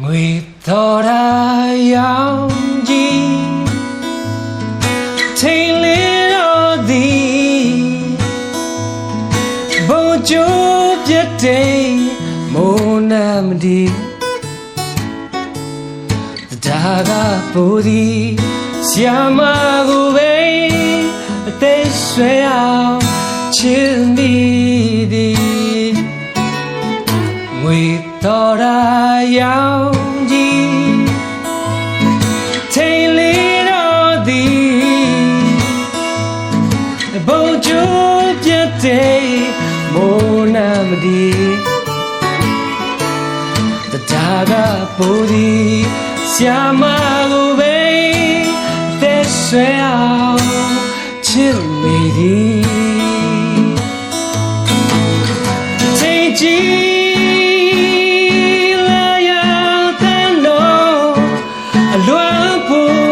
ငွေတော်ရာရောင်ကြီးထိန်လေးတော်သည်ဘုံကျိုးပြတ်တဲ့မိုးနမဒီဒါကပူသည်ဆီယမကိုပဲအသေးဆွဲအောင်ချစ်မိသည်ငွေ တော်ရာရောင်ကြီးထိန်လေးတော်သည်ဘုံကျိုးပြတ်တဲ့မိုးနာမဒီတဒါကပူသည်ဆ iam ကိုပဲအသက်ဆွဲအောင်ချစ်မိသည် take branco.